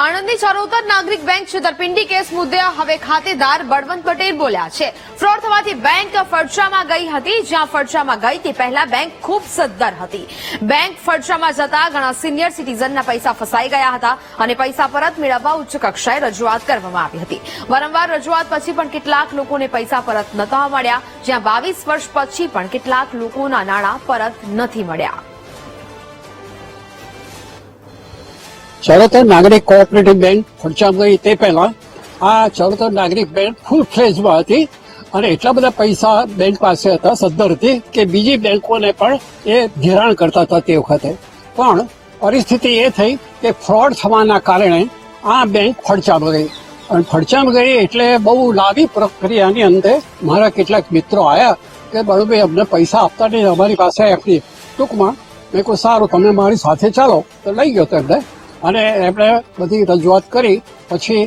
આણંદની ચરોતર નાગરિક બેંક છેતરપિંડી કેસ મુદ્દે હવે ખાતેદાર બળવંત પટેલ બોલ્યા છે. ફ્રોડ થવાથી બેંક ફડશામાં ગઈ હતી, જ્યાં ફડશામાં ગઈ તે પહેલા બેંક ખૂબ સદ્ધર હતી. બેંક ફડશામાં જતા ઘણા સિનિયર સિટીઝનના પૈસા ફસાઈ ગયા હતા અને પૈસા પરત મેળવવા ઉચ્ચ કક્ષાએ રજૂઆત કરવામાં આવી હતી. વારંવાર રજૂઆત પછી પણ કેટલાક લોકોને પૈસા પરત નતા મળ્યા, જ્યાં બાવીસ વર્ષ પછી પણ કેટલાક લોકોના નાણાં પરત નથી મળ્યા. ચરોતર નાગરિક કોઓપરેટિવ બેંક ખર્ચામાં ગઈ તે પહેલા આ ચરોતર નાગરિક બેંક ફૂલ ફ્લેજમાં હતી અને એટલા બધા પૈસા બેંક પાસે હતા, સદ્ધર હતી કે બીજી બેંકોને પણ એ ધિરાણ કરતા હતા તે વખતે. પણ પરિસ્થિતિ એ થઈ કે ફ્રોડ થવાના કારણે આ બેંક ફડચામાં ગઈ. અને ફડચામાં ગઈ એટલે બહુ લાંબી પ્રક્રિયાની અંતે મારા કેટલાક મિત્રો આવ્યા કે બળુભાઈ, અમને પૈસા આપતા નહીં, અમારી પાસે એફડી ટૂંકમાં મેં કહું સારું, તમે મારી સાથે ચાલો. તો લઈ ગયો તેમને અને એમણે બધી રજૂઆત કરી. પછી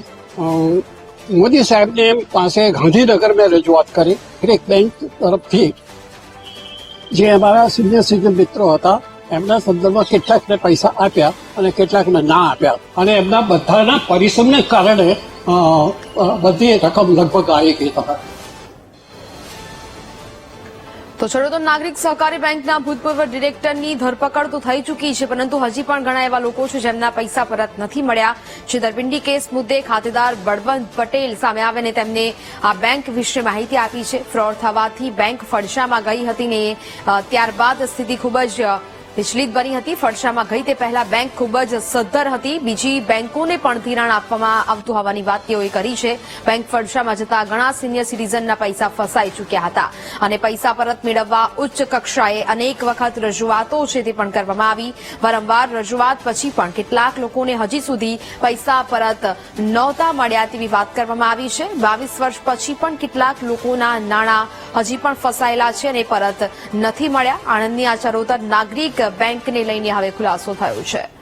મોદી સાહેબને પાસે ગાંધીનગર મેં રજૂઆત કરી. એક બેંક તરફથી. જે અમારા સિનિયર સિટીઝન મિત્રો હતા, એમના સંદર્ભમાં કેટલાકને પૈસા આપ્યા અને કેટલાકને ના આપ્યા. અને એમના બધાના પરિશ્રમને કારણે બધી રકમ લગભગ આવી ગઈ તમારે. તો ચરોતર નાગરિક સહકારી બેંકના ભૂતપૂર્વ ડિરેક્ટરની ધરપકડ તો થઈ ચૂકી છે, પરંતુ હજી પણ ઘણા એવા લોકો છે જેમના પૈસા પરત નથી મળ્યા. છેતરપિંડી કેસ મુદ્દે ખાતેદાર બળવંત પટેલ સામે આવીને તેમને આ બેંક વિશે માહિતી આપી છે. ફ્રોડ થવાથી બેંક ફડશામાં ગઈ હતી ને ત્યારબાદ સ્થિતિ ખૂબ જ વિચલિત બની હતી ફડશામાં ગઈ તે પહેલા બેંક ખૂબ જ સદ્ધર હતી. બીજી બેંકોને પણ ધિરાણ આપવામાં આવતું હોવાની વાત તેઓએ કરી છે. બેંક ફડશામાં જતા ઘણા સિનિયર સિટીઝનના પૈસા ફસાઈ ચૂક્યા હતા અને પૈસા પરત મેળવવા ઉચ્ચ કક્ષાએ અનેક વખત રજૂઆતો છે તે પણ કરવામાં આવી. વારંવાર રજૂઆત પછી પણ કેટલાક લોકોને હજી સુધી પૈસા પરત નહોતા મળ્યા તેવી વાત કરવામાં આવી છે. બાવીસ વર્ષ પછી પણ કેટલાક લોકોના નાણાં હજી પણ ફસાયેલા છે અને પરત નથી મળ્યા. આણંદની આ ચરોતર નાગરિક બેંકને લઈને હવે ખુલાસો થયો છે.